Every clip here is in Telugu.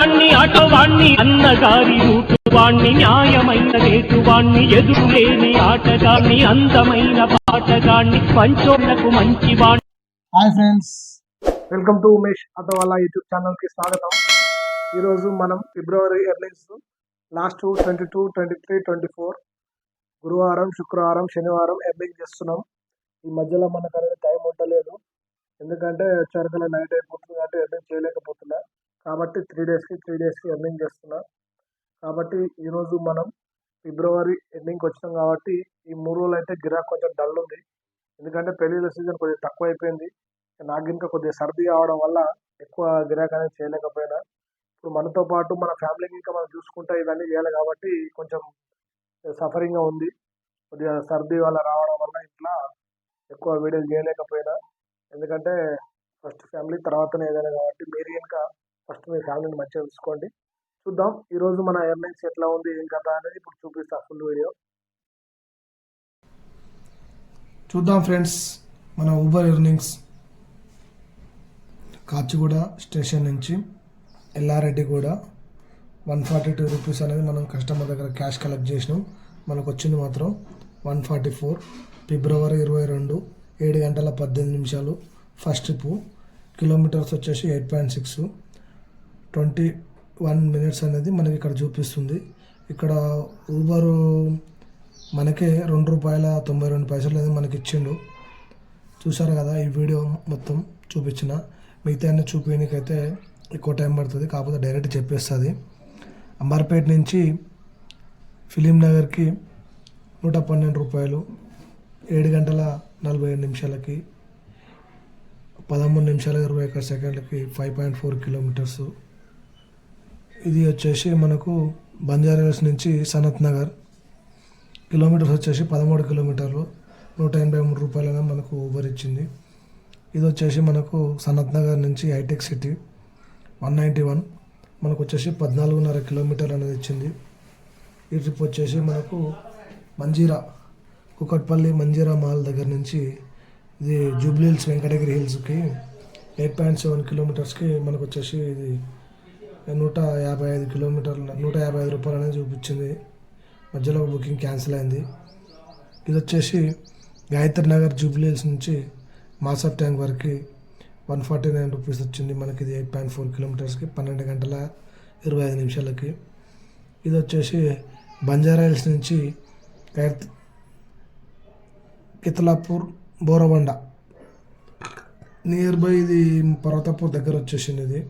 వాణ్ణి ఆటవాణ్ణి అన్నగారి రూటు వాణ్ణి న్యాయమైన రేటు వాణ్ణి ఎదురులేని ఆటగాణ్ణి అందమైన పాటగాణ్ణి పంచోళ్ళకు మంచి వాణ్ణి hi friends welcome to Umesh auto వాళ్ళ యూట్యూబ్ ఛానల్కి స్వాగతం. ఈరోజు మనం February earnings last twenty two twenty three twenty four గురువారం శుక్రవారం శనివారం ఎర్నింగ్ చేస్తున్నాం. ఈ మధ్యలో మనకు అనేది టైం ఉండలేదు. ఎందుకంటే వచ్చారికల్లా నైట్ అయిపోతుంది కాబట్టి ఎర్నింగ్ చేయలేకపోతున్నా. కాబట్టి త్రీ డేస్కి త్రీ డేస్కి ఎర్నింగ్ చేస్తున్నా. కాబట్టి ఈరోజు మనం ఫిబ్రవరి ఎండింగ్కి వచ్చినాం కాబట్టి ఈ మూడు రోజులు అయితే గిరాక్ కొంచెం డల్ ఉంది. ఎందుకంటే పెళ్ళిళ్ళ సీజన్ కొంచెం తక్కువ అయిపోయింది. నాకు ఇంకా కొద్దిగా సర్ది కావడం వల్ల ఎక్కువ గిరాక్ అనేది చేయలేకపోయినా. ఇప్పుడు మనతో పాటు మన ఫ్యామిలీని ఇంకా మనం చూసుకుంటే ఇవన్నీ చేయాలి కాబట్టి కొంచెం సఫరింగ్గా ఉంది. కొద్దిగా సర్ది వల్ల రావడం వల్ల ఇట్లా ఎక్కువ వీడియోలు చేయలేకపోయినా. ఎందుకంటే ఫస్ట్ ఫ్యామిలీ తర్వాతనే ఏదైనా కాబట్టి మీరు ఇంకా ఫస్ట్ మీ ఫ్యామిలీని మంచిగా చూసుకోండి. చూద్దాం ఈరోజు మన ఎయిర్లైన్స్ ఎట్లా ఉంది ఏం కథ అనేది ఇప్పుడు చూపిస్తా ఫుల్ వీడియో. చూద్దాం ఫ్రెండ్స్ మన ఊబర్ ఎర్నింగ్స్ కాచిగూడ స్టేషన్ నుంచి ఎల్లారెడ్డి కూడా వన్ ఫార్టీ టూ రూపీస్ అనేది మనం కస్టమర్ దగ్గర క్యాష్ కలెక్ట్ చేసినాం. మనకు వచ్చింది మాత్రం వన్ ఫార్టీ ఫోర్ ఫిబ్రవరి ఇరవై రెండు ఏడు గంటల పద్దెనిమిది నిమిషాలు ఫస్ట్ ట్రిప్. కిలోమీటర్స్ వచ్చేసి eight point six twenty one minutes అనేది మనకి ఇక్కడ చూపిస్తుంది. ఇక్కడ ఊబరు మనకే రెండు రూపాయల తొంభై రెండు పైసలు అనేది మనకి ఇచ్చిండు. చూసారు కదా ఈ వీడియో మొత్తం చూపించిన. మిగతా అన్ని చూపించడానికైతే ఎక్కువ టైం పడుతుంది కాకపోతే డైరెక్ట్ చెప్పేస్తుంది. అంబర్పేట నుంచి ఫిలిం నగర్కి నూట పన్నెండు రూపాయలు ఏడు గంటల నలభై ఏడు నిమిషాలకి పదమూడు నిమిషాల ఇరవై ఒక్క సెకండ్లకి ఫైవ్ పాయింట్ ఫోర్ కిలోమీటర్స్ ఇది వచ్చేసి మనకు బంజారాహిల్స్ నుంచి సనత్ నగర్. కిలోమీటర్స్ వచ్చేసి పదమూడు కిలోమీటర్లు. నూట ఎనభై మూడు రూపాయలుగా మనకు ఊబర్ ఇచ్చింది. ఇది వచ్చేసి మనకు సనత్ నగర్ నుంచి హైటెక్ సిటీ వన్ నైంటీ వన్. మనకు వచ్చేసి పద్నాలుగున్నర కిలోమీటర్ అనేది ఇచ్చింది. ఈ ట్రిప్ వచ్చేసి మనకు మంజీరా కుకట్పల్లి మంజీరా మాల్ దగ్గర నుంచి ఇది జూబ్లీ హిల్స్ వెంకటగిరి హిల్స్కి ఎయిట్ పాయింట్ సెవెన్ కిలోమీటర్స్కి మనకు వచ్చేసి ఇది నూట యాభై ఐదు కిలోమీటర్ల నూట యాభై ఐదు రూపాయలు అనేది చూపించింది. మధ్యలో బుకింగ్ క్యాన్సిల్ అయింది. ఇది వచ్చేసి గాయత్రి నగర్ జూబ్లీ నుంచి మాసప్ ట్యాంక్ వరకు వన్ ఫార్టీ నైన్ రూపీస్ వచ్చింది మనకి ఇది ఎయిట్ పాయింట్ ఫోర్ కిలోమీటర్స్కి పన్నెండు గంటల ఇరవై ఐదు నిమిషాలకి. ఇది వచ్చేసి బంజారా హిల్స్ నుంచి గాయత్ కితలాపూర్ బోరబండ. నియర్ బై ఇది పర్వతాపూర్ దగ్గర వచ్చేసింది ఇది.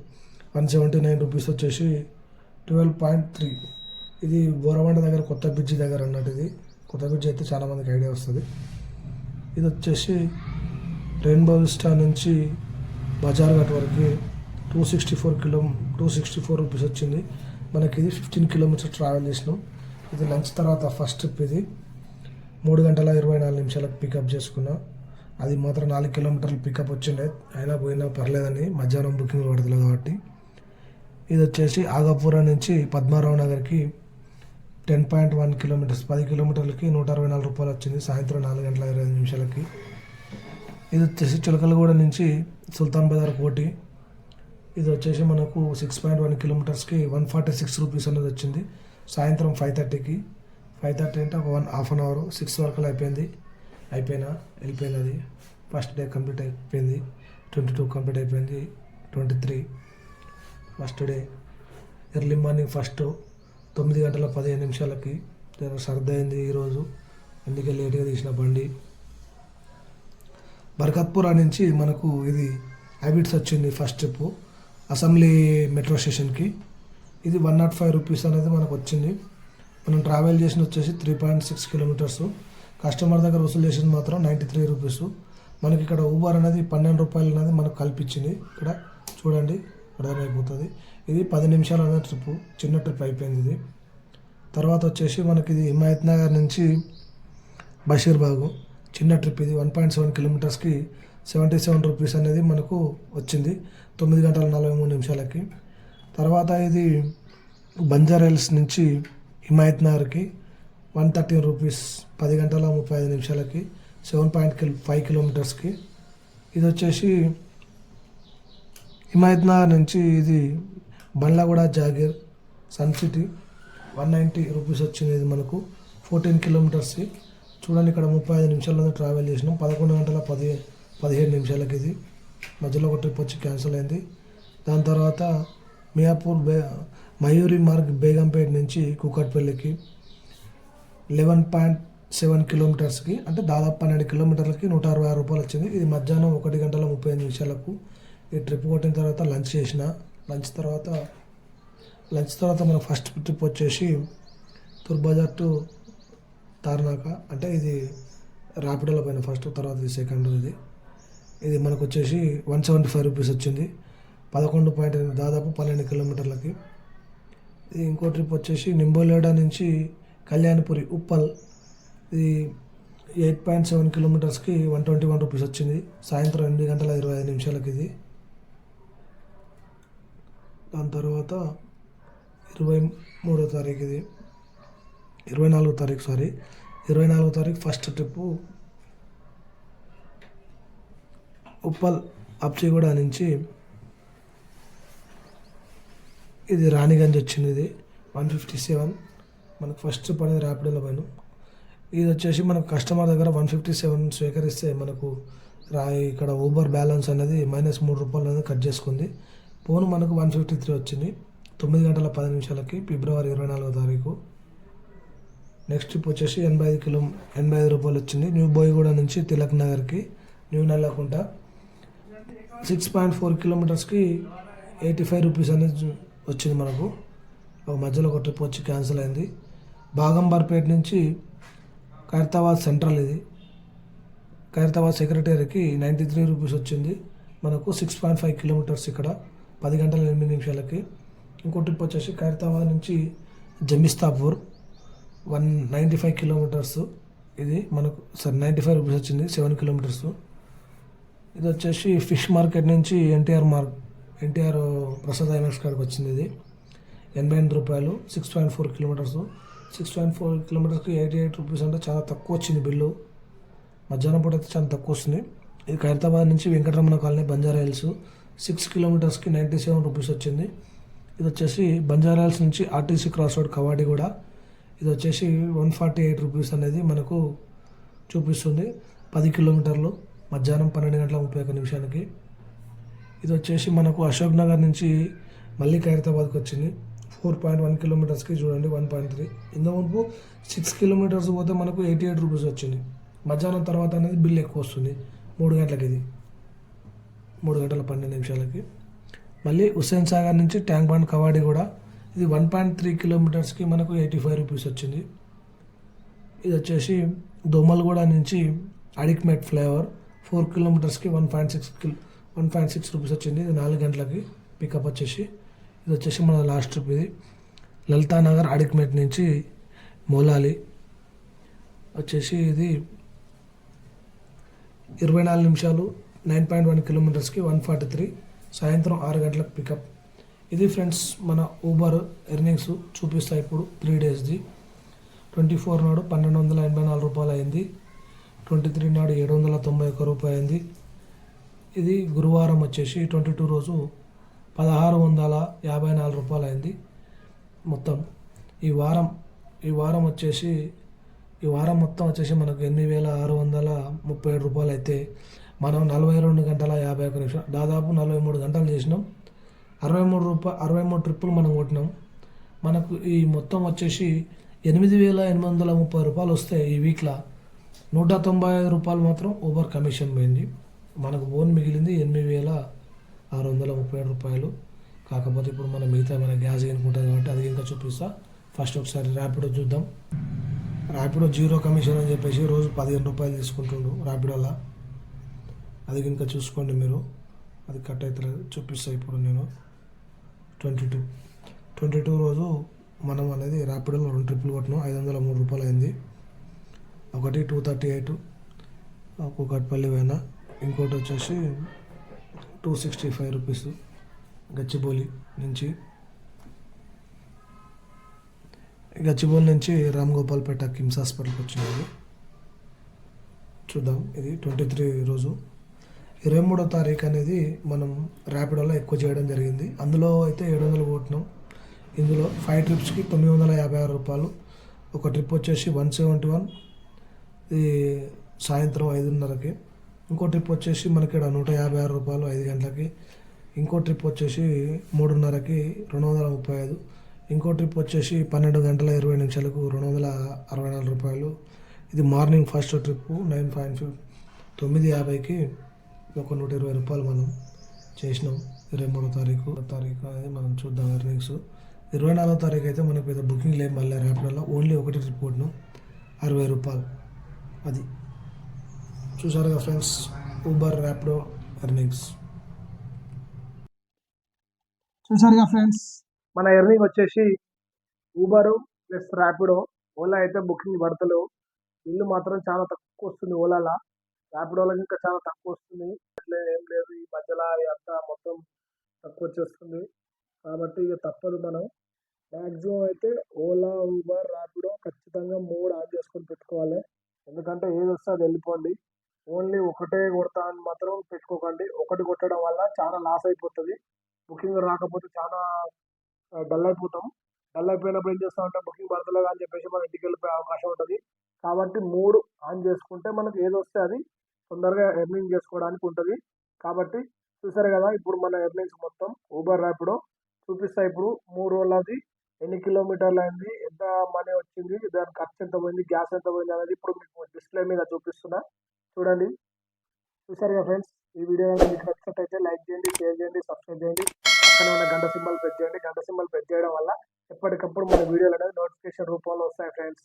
వన్ సెవెంటీ నైన్ రూపీస్ వచ్చేసి ట్వెల్వ్ పాయింట్ త్రీ. ఇది బోరమండ దగ్గర కొత్త బ్రిడ్జి దగ్గర అన్నట్టు ఇది. కొత్త బ్రిడ్జి అయితే చాలామందికి ఐడియా వస్తుంది. ఇది వచ్చేసి రెయిన్బో విస్టా నుంచి బజార్ ఘాట్ వరకు two sixty four kilo two sixty four rupees వచ్చింది. మనకి ఇది ఫిఫ్టీన్ కిలోమీటర్స్ ట్రావెల్ చేసినాం. ఇది లంచ్ తర్వాత ఫస్ట్ ట్రిప్ ఇది. మూడు గంటల ఇరవై నాలుగు నిమిషాలకు పికప్ చేసుకున్నా. అది మాత్రం నాలుగు కిలోమీటర్లు పికప్ వచ్చిండే. అయినా పోయినా పర్లేదని మధ్యాహ్నం బుకింగ్ పడతలేదు కాబట్టి. ఇది వచ్చేసి ఆగాపురం నుంచి పద్మారావు నగర్కి టెన్ పాయింట్ వన్ కిలోమీటర్స్ పది కిలోమీటర్లకి నూట అరవై నాలుగు రూపాయలు వచ్చింది సాయంత్రం నాలుగు గంటల ఇరవై ఐదు నిమిషాలకి. ఇది వచ్చేసి చిలకలగూడ నుంచి సుల్తాన్ బజార్ కోటి. ఇది వచ్చేసి మనకు సిక్స్ పాయింట్ వన్ కిలోమీటర్స్కి వన్ ఫార్టీ సిక్స్ రూపీస్ అనేది వచ్చింది. సాయంత్రం ఫైవ్ థర్టీకి ఫైవ్ థర్టీ అంటే ఒక one half an hour six వరకు అయిపోయింది. అయిపోయినా వెళ్ళిపోయింది అది. ఫస్ట్ డే కంప్లీట్ అయిపోయింది. ట్వంటీ టూ కంప్లీట్ అయిపోయింది. Twenty three first day early morning first తొమ్మిది గంటల పదిహేను నిమిషాలకి. నేను సర్ది ఈరోజు. అందుకే లేట్గా తీసిన బండి. బర్కత్పురా నుంచి మనకు ఇది హ్యాబిట్స్ వచ్చింది ఫస్ట్ ట్రిప్ అసెంబ్లీ మెట్రో స్టేషన్కి. ఇది వన్ నాట్ ఫైవ్ రూపీస్ అనేది మనకు వచ్చింది. మనం ట్రావెల్ చేసిన వచ్చేసి three point six kilometres. Customer దగ్గర వసూలు చేసింది మాత్రం నైంటీ త్రీ రూపీస్. మనకి ఇక్కడ ఊబర్ అనేది పన్నెండు రూపాయలు అనేది మనకు కల్పించింది. ఇక్కడ చూడండి. అర్థమైపోతుంది. ఇది పది నిమిషాలు అనే ట్రిప్ చిన్న ట్రిప్ అయిపోయింది ఇది. తర్వాత వచ్చేసి మనకి ఇది హిమాయత్ నగర్ నుంచి బషీర్బాగు చిన్న ట్రిప్ ఇది వన్ పాయింట్ సెవెన్ కిలోమీటర్స్కి సెవెంటీ సెవెన్ రూపీస్ అనేది మనకు వచ్చింది. తొమ్మిది గంటల నలభై మూడు నిమిషాలకి. తర్వాత ఇది బంజారా హిల్స్ నుంచి హిమాయత్ నగర్కి వన్ థర్టీన్ రూపీస్ పది గంటల ముప్పై ఐదు నిమిషాలకి సెవెన్ పాయింట్ కిల్ ఫైవ్ కిలోమీటర్స్కి. ఇది వచ్చేసి హిమాయత్నగర్ నుంచి ఇది Bandlaguda Jagir Sun City one ninety rupees వచ్చింది ఇది మనకు. Fourteen kilometres. చూడండి ఇక్కడ ముప్పై ఐదు నిమిషాల్లో ట్రావెల్ చేసినాం. పదకొండు గంటల పది పదిహేడు నిమిషాలకి ఇది. మధ్యలో ఒక ట్రిప్ వచ్చి క్యాన్సిల్ అయింది. దాని తర్వాత మియాపూర్ బే మయూరి మార్గ్ బేగంపేట నుంచి కూకట్పల్లికి లెవెన్ పాయింట్ సెవెన్ కిలోమీటర్స్కి అంటే దాదాపు పన్నెండు కిలోమీటర్లకి నూట అరవై ఆరు రూపాయలు వచ్చింది. ఇది మధ్యాహ్నం ఒకటి గంటల ముప్పై ఐదు నిమిషాలకు ఈ ట్రిప్ కొట్టిన తర్వాత లంచ్ చేసిన. లంచ్ తర్వాత లంచ్ తర్వాత మన ఫస్ట్ ట్రిప్ వచ్చేసి తుర్బజార్ టు తార్నాక అంటే ఇది ర్యాపిడోలో పైన ఫస్ట్ తర్వాత ఇది సెకండ్ ఇది. ఇది మనకు వచ్చేసి వన్ సెవెంటీ ఫైవ్ రూపీస్ వచ్చింది. పదకొండు పాయింట్ ఎనిమిది దాదాపు పన్నెండు కిలోమీటర్లకి. ఇది ఇంకో ట్రిప్ వచ్చేసి నింబోలేడా నుంచి కళ్యాణపురి ఉప్పల్. ఇది ఎయిట్ పాయింట్ సెవెన్ కిలోమీటర్స్కి వన్ ట్వంటీ వన్ రూపీస్ వచ్చింది. సాయంత్రం ఎనిమిది గంటల ఇరవై ఐదు నిమిషాలకి ఇది. దాని తర్వాత ఇరవై మూడో తారీఖు ఇది. ఇరవై నాలుగో తారీఖు సారీ ఇరవై నాలుగో తారీఖు ఫస్ట్ ట్రిప్పు ఉప్పల్ అప్చిగూడ నుంచి ఇది రాణిగంజ్ వచ్చింది ఇది. One fifty seven. మనకు ఫస్ట్ ట్రిప్ అనేది ర్యాపిడోలో పోయినాం. ఇది వచ్చేసి మనకు కస్టమర్ దగ్గర వన్ ఫిఫ్టీ సెవెన్ స్వీకరిస్తే మనకు రా ఇక్కడ ఊబర్ బ్యాలెన్స్ అనేది మైనస్ మూడు రూపాయలు అనేది కట్ చేసుకుంది. పోను మనకు వన్ ఫిఫ్టీ త్రీ వచ్చింది. తొమ్మిది గంటల పది నిమిషాలకి ఫిబ్రవరి ఇరవై నాలుగో తారీఖు. నెక్స్ట్ ట్రిప్ వచ్చేసి ఎనభై ఐదు కిలో ఎనభై ఐదు రూపాయలు వచ్చింది. న్యూ బోయిగూడ నుంచి తిలక్ నగర్కి new Nallakunta. Six point four కిలోమీటర్స్కి eighty five rupees అనేది వచ్చింది మనకు. ఒక మధ్యలో ఒక ట్రిప్ వచ్చి క్యాన్సిల్ అయింది. బాగంబార్పేట నుంచి ఖైరతాబాద్ సెంట్రల్ ఇది. ఖైరతాబాద్ సెక్రటరీకి నైంటీ త్రీ రూపీస్ వచ్చింది. మనకు సిక్స్ పాయింట్ ఫైవ్ కిలోమీటర్స్ ఇక్కడ. పది గంటల ఎనిమిది నిమిషాలకి ఇంకో ట్రిప్ వచ్చేసి ఖైరతాబాద్ నుంచి Jamistapur one ninety five kilometres ఇది మనకు సార్ నైంటీ ఫైవ్ రూపీస్ వచ్చింది సెవెన్ కిలోమీటర్స్. ఇది వచ్చేసి ఫిష్ మార్కెట్ నుంచి ఎన్టీఆర్ మార్క్ ఎన్టీఆర్ ప్రసాద్ ఐమాక్స్ కాడికి వచ్చింది ఇది. ఎనభై ఎనిమిది రూపాయలు six point four kilometres. Six point four కిలోమీటర్స్కి eighty eight rupees అంటే చాలా తక్కువ వచ్చింది బిల్లు. మధ్యాహ్నం పూట అయితే చాలా తక్కువ వస్తుంది. ఇది ఖైరతాబాద్ నుంచి Venkataramana colony Banjara Hills. Six కిలోమీటర్స్కి ninety seven rupees వచ్చింది. ఇది వచ్చేసి బంజారా హిల్స్ నుంచి RTC cross road Kavadiguda. ఇది వచ్చేసి వన్ ఫార్టీ ఎయిట్ రూపీస్ అనేది మనకు చూపిస్తుంది. పది కిలోమీటర్లు మధ్యాహ్నం పన్నెండు గంటల ముప్పై ఒక్క నిమిషానికి. ఇది వచ్చేసి మనకు అశోక్ నగర్ నుంచి మళ్ళీ ఖైరతాబాద్కి వచ్చింది. ఫోర్ పాయింట్ వన్ కిలోమీటర్స్కి చూడండి వన్ పాయింట్ త్రీ. ఇంతకుముందు సిక్స్ కిలోమీటర్స్ పోతే మనకు ఎయిటీ ఎయిట్ రూపీస్ వచ్చింది. మధ్యాహ్నం తర్వాత అనేది బిల్ ఎక్కువ వస్తుంది. మూడు గంటలకి ఇది మూడు గంటల పన్నెండు నిమిషాలకి. మళ్ళీ హుస్సేన్ సాగర్ నుంచి ట్యాంక్ బండ్ కవాడి కూడా ఇది వన్ పాయింట్ త్రీ కిలోమీటర్స్కి మనకు ఎయిటీ ఫైవ్ రూపీస్ వచ్చింది. ఇది వచ్చేసి దోమలగూడ నుంచి Adikmet flyover four కిలోమీటర్స్కి one point six kilo one point six rupees వచ్చింది. ఇది నాలుగు గంటలకి పికప్ వచ్చేసి. ఇది వచ్చేసి మన లాస్ట్ ట్రిప్ ఇది. లలితానగర్ అడిక్మెట్ నుంచి మోలాలి. వచ్చేసి ఇది ఇరవై నాలుగు నిమిషాలు నైన్ పాయింట్ వన్ కిలోమీటర్స్కి వన్ ఫార్టీ త్రీ సాయంత్రం ఆరు గంటలకు పికప్. ఇది ఫ్రెండ్స్ మన ఊబర్ ఎర్నింగ్స్ చూపిస్తాయి ఇప్పుడు త్రీ డేస్ది. ట్వంటీ ఫోర్ నాడు పన్నెండు వందల ఎనభై నాలుగు రూపాయలు అయింది. ట్వంటీ త్రీ నాడు ఏడు వందల తొంభై ఒక్క రూపాయి అయింది. ఇది గురువారం వచ్చేసి ట్వంటీ టూ రోజు పదహారు వందల యాభై నాలుగు రూపాయలు అయింది మొత్తం. ఈ వారం ఈ వారం వచ్చేసి ఈ వారం మొత్తం వచ్చేసి మనకు ఎనిమిది వేల ఆరు వందల ముప్పై ఏడు రూపాయలు అయితే మనం నలభై రెండు గంటల యాభై ఒక్క నిమిషం దాదాపు నలభై మూడు గంటలు చేసినాం. అరవై మూడు రూపాయ అరవై మూడు ట్రిప్పులు మనం కొట్టినాం. మనకు ఈ మొత్తం వచ్చేసి ఎనిమిది వేల ఎనిమిది వందల ముప్పై రూపాయలు వస్తే ఈ వీక్లో నూట తొంభై ఐదు రూపాయలు మాత్రం ఓవర్ కమిషన్ పోయింది. మనకు ఫోన్ మిగిలింది ఎనిమిది వేల ఆరు వందల ముప్పై ఏడు రూపాయలు. కాకపోతే ఇప్పుడు మన మిగతా మన గ్యాస్ ఎన్నుకుంటుంది కాబట్టి అది ఇంకా చూపిస్తా. ఫస్ట్ ఒకసారి ర్యాపిడో చూద్దాం. ర్యాపిడో జీరో కమిషన్ అని చెప్పేసి రోజు పదిహేను రూపాయలు తీసుకుంటుండు ర్యాపిడోలా అది ఇంకా చూసుకోండి మీరు. అది కట్ అవుతలేదు చూపిస్తాను ఇప్పుడు నేను. Twenty two. ట్వంటీ టూ రోజు మనం అనేది ర్యాపిడోలో రెండు ట్రిప్పులు కొట్టినాం. ఐదు వందల మూడు రూపాయలు అయింది. ఒకటి టూ థర్టీ ఎయిట్ కూకట్పల్లి పోయినా ఇంకోటి వచ్చేసి two sixty five rupees Gachibowli నుంచి. గచ్చిబౌలి నుంచి రామ్ గోపాల్పేట కిమ్స్ హాస్పిటల్కి వచ్చినాడు చూద్దాం ఇది ట్వంటీ త్రీ రోజు. ఇరవై మూడో తారీఖు అనేది మనం ర్యాపిడోలో ఎక్కువ చేయడం జరిగింది. అందులో అయితే ఏడు వందలు కొట్టినాం. ఇందులో ఫైవ్ ట్రిప్స్కి తొమ్మిది వందల యాభై ఆరు రూపాయలు. ఒక ట్రిప్ వచ్చేసి వన్ సెవెంటీ వన్ ఇది సాయంత్రం ఐదున్నరకి. ఇంకో ట్రిప్ వచ్చేసి మనకి ఇక్కడ నూట యాభై ఆరు రూపాయలు ఐదు గంటలకి. ఇంకో ట్రిప్ వచ్చేసి మూడున్నరకి రెండు వందల ముప్పై ఐదు. ఇంకో ట్రిప్ వచ్చేసి పన్నెండు గంటల ఇరవై నిమిషాలకు రెండు వందల అరవై నాలుగు రూపాయలు. ఇది morning first trip nine point five తొమ్మిది యాభైకి ఒక నూట ఇరవై రూపాయలు మనం చేసినాం. ఇరవై మూడో తారీఖు తారీఖు అనేది మనం చూద్దాం ఎర్నింగ్స్ ఇరవై నాలుగో తారీఖు అయితే మనకి పెద్ద బుకింగ్ లేదు మళ్ళీ ర్యాపిడోలో ఓన్లీ ఒకటి ట్రిప్ కొట్టినాం అరవై రూపాయలు. అది. చూసారుగా ఫ్రెండ్స్ ఊబర్ ర్యాపిడో ఎర్నింగ్స్ చూసారుగా ఫ్రెండ్స్ మన ఎర్నింగ్ వచ్చేసి ఊబరు ప్లస్ ర్యాపిడో ఓలా అయితే బుకింగ్ పడతలేవు. బిల్లు మాత్రం చాలా తక్కువ వస్తుంది ఓలాలా. ర్యాపిడోలో ఇంకా చాలా తక్కువ వస్తుంది. అట్లే ఏం లేదు. ఈ మధ్యలో అంతా మొత్తం తక్కువ వచ్చేస్తుంది. కాబట్టి ఇక తప్పదు మనం. మ్యాక్సిమం అయితే ఓలా ఊబర్ ర్యాపిడో ఖచ్చితంగా మూడు ఆన్ చేసుకొని పెట్టుకోవాలి. ఎందుకంటే ఏది వస్తే అది వెళ్ళిపోండి. ఓన్లీ ఒకటే కొడతా అని మాత్రం పెట్టుకోకండి. ఒకటి కొట్టడం వల్ల చాలా లాస్ అయిపోతుంది. బుకింగ్ రాకపోతే చాలా డల్ అయిపోతాం. డల్ అయిపోయినప్పుడు ఏం చేస్తామంటే బుకింగ్ పడతలేదు అని చెప్పేసి మనం ఇంటికి వెళ్ళిపోయే అవకాశం ఉంటుంది. కాబట్టి మూడు ఆన్ చేసుకుంటే మనకు ఏది వస్తే అది తొందరగా ఎర్నింగ్ చేసుకోవడానికి ఉంటుంది. కాబట్టి చూసారు కదా ఇప్పుడు మన ఎర్నింగ్స్ మొత్తం ఊబర్ ర్యాపిడో చూపిస్తా ఇప్పుడు మూడు రోజులది. ఎన్ని కిలోమీటర్లు అయింది? ఎంత మనీ వచ్చింది? దాని ఖర్చు ఎంత పోయింది? గ్యాస్ ఎంత పోయింది? అనేది ఇప్పుడు మీకు డిస్ప్లే మీద చూపిస్తున్నా. చూడండి. చూసారు కదా ఫ్రెండ్స్ ఈ వీడియో కనుక మీకు నచ్చినట్టయితే లైక్ చేయండి షేర్ చేయండి సబ్స్క్రైబ్ చేయండి. పక్కన ఉన్న గంట సింబల్ ప్రెస్ చేయండి. గంట సింబల్ ప్రెస్ చేయడం వల్ల ఎప్పటికప్పుడు మన వీడియోలు అనేది నోటిఫికేషన్ రూపంలో వస్తాయి ఫ్రెండ్స్